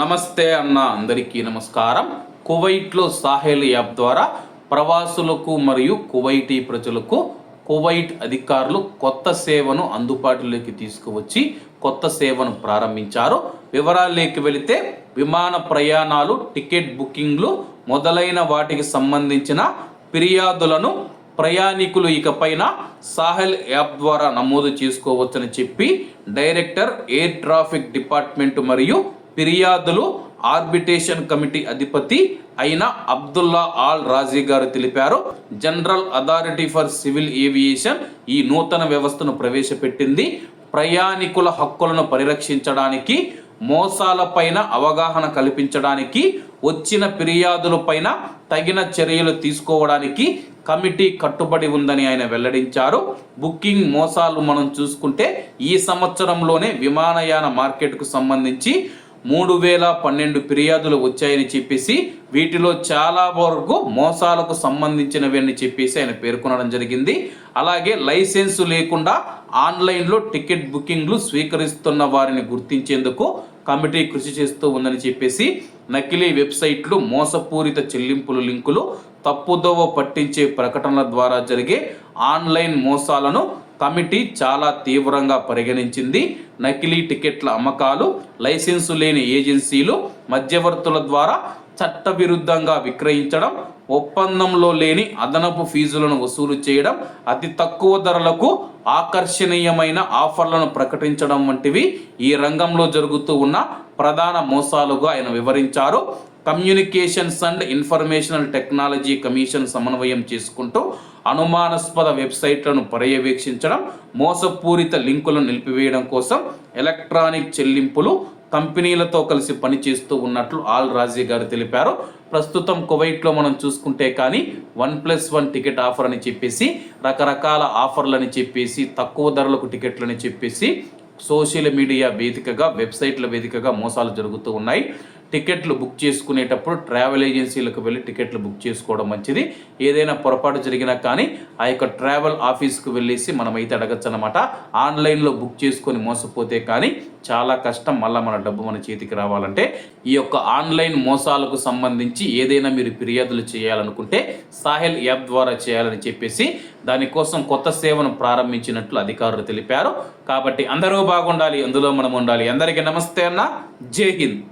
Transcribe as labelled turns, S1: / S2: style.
S1: నమస్తే అన్న అందరికీ నమస్కారం. కువైట్లో సాహెల్ యాప్ ద్వారా ప్రవాసులకు మరియు కువైటీ ప్రజలకు కువైట్ అధికారులు కొత్త సేవను అందుబాటులోకి తీసుకువచ్చి కొత్త సేవను ప్రారంభించారు. వివరాల్లోకి వెళితే విమాన ప్రయాణాలు టికెట్ బుకింగ్లు మొదలైన వాటికి సంబంధించిన ఫిర్యాదులను ప్రయాణికులు ఇకపైన సాహెల్ యాప్ ద్వారా నమోదు చేసుకోవచ్చని చెప్పి డైరెక్టర్ ఎయిర్ ట్రాఫిక్ డిపార్ట్మెంట్ మరియు ఫిర్యాదులు ఆర్బిటేషన్ కమిటీ అధిపతి అయిన అబ్దుల్లా ఆల్ రాజీ గారు తెలిపారు. General authority for civil aviation ఈ నూతన వ్యవస్థను ప్రవేశపెట్టింది. ప్రయాణికుల హక్కులను పరిరక్షించడానికి మోసాలపైన అవగాహన కల్పించడానికి వచ్చిన ఫిర్యాదులపైన తగిన చర్యలు తీసుకోవడానికి కమిటీ కట్టుబడి ఉందని ఆయన వెల్లడించారు. బుకింగ్ మోసాలు మనం చూసుకుంటే ఈ సంవత్సరంలోనే విమానయాన మార్కెట్కు సంబంధించి మూడు వేల పన్నెండు ఫిర్యాదులు వచ్చాయని చెప్పేసి వీటిలో చాలా వరకు మోసాలకు సంబంధించినవి అని చెప్పేసి ఆయన పేర్కొనడం జరిగింది. అలాగే లైసెన్సు లేకుండా ఆన్లైన్లో టికెట్ బుకింగ్లు స్వీకరిస్తున్న వారిని గుర్తించేందుకు కమిటీ కృషి చేస్తూ ఉందని చెప్పేసి నకిలీ వెబ్సైట్లు మోసపూరిత చెల్లింపుల లింకులు తప్పుదోవ పట్టించే ప్రకటనల ద్వారా జరిగే ఆన్లైన్ మోసాలను కమిటీ చాలా తీవ్రంగా పరిగణించింది. నకిలీ టికెట్ల అమ్మకాలు లైసెన్సు లేని ఏజెన్సీలు మధ్యవర్తుల ద్వారా చట్టవిరుద్ధంగా విక్రయించడం ఒప్పందంలో లేని అదనపు ఫీజులను వసూలు చేయడం అతి తక్కువ ధరలకు ఆకర్షణీయమైన ఆఫర్లను ప్రకటించడం వంటివి ఈ రంగంలో జరుగుతూ ఉన్న ప్రధాన మోసాలుగా ఆయన వివరించారు. Communications and informational technology commission సమన్వయం చేసుకుంటూ అనుమానాస్పద వెబ్సైట్లను పర్యవేక్షించడం మోసపూరిత లింకులను నిలిపివేయడం కోసం ఎలక్ట్రానిక్ చెల్లింపులు కంపెనీలతో కలిసి పనిచేస్తూ ఉన్నట్లు ఆల్ రాజీ గారు తెలిపారు. ప్రస్తుతం కువైట్లో మనం చూసుకుంటే కానీ one plus one ticket offer అని చెప్పేసి రకరకాల ఆఫర్లని చెప్పేసి తక్కువ ధరలకు టికెట్లని చెప్పేసి సోషల్ మీడియా వేదికగా వెబ్సైట్ల వేదికగా మోసాలు జరుగుతూ ఉన్నాయి. టికెట్లు బుక్ చేసుకునేటప్పుడు ట్రావెల్ ఏజెన్సీలకు వెళ్ళి టికెట్లు బుక్ చేసుకోవడం మంచిది. ఏదైనా పొరపాటు జరిగినా కానీ ఆ యొక్క ట్రావెల్ ఆఫీస్కు వెళ్ళేసి మనమైతే అడగచ్చు అనమాట ఆన్లైన్లో బుక్ చేసుకొని మోసపోతే కానీ చాలా కష్టం మళ్ళీ మన డబ్బు మన చేతికి రావాలంటే ఈ యొక్క ఆన్లైన్ మోసాలకు సంబంధించి ఏదైనా మీరు ఫిర్యాదులు చేయాలనుకుంటే సాహెల్ యాప్ ద్వారా చేయాలని చెప్పేసి దానికోసం కొత్త సేవను ప్రారంభించినట్లు అధికారులు తెలిపారు. కాబట్టి అందరూ బాగుండాలి అందులో మనం ఉండాలి. అందరికీ నమస్తే అన్న. జై హింద్.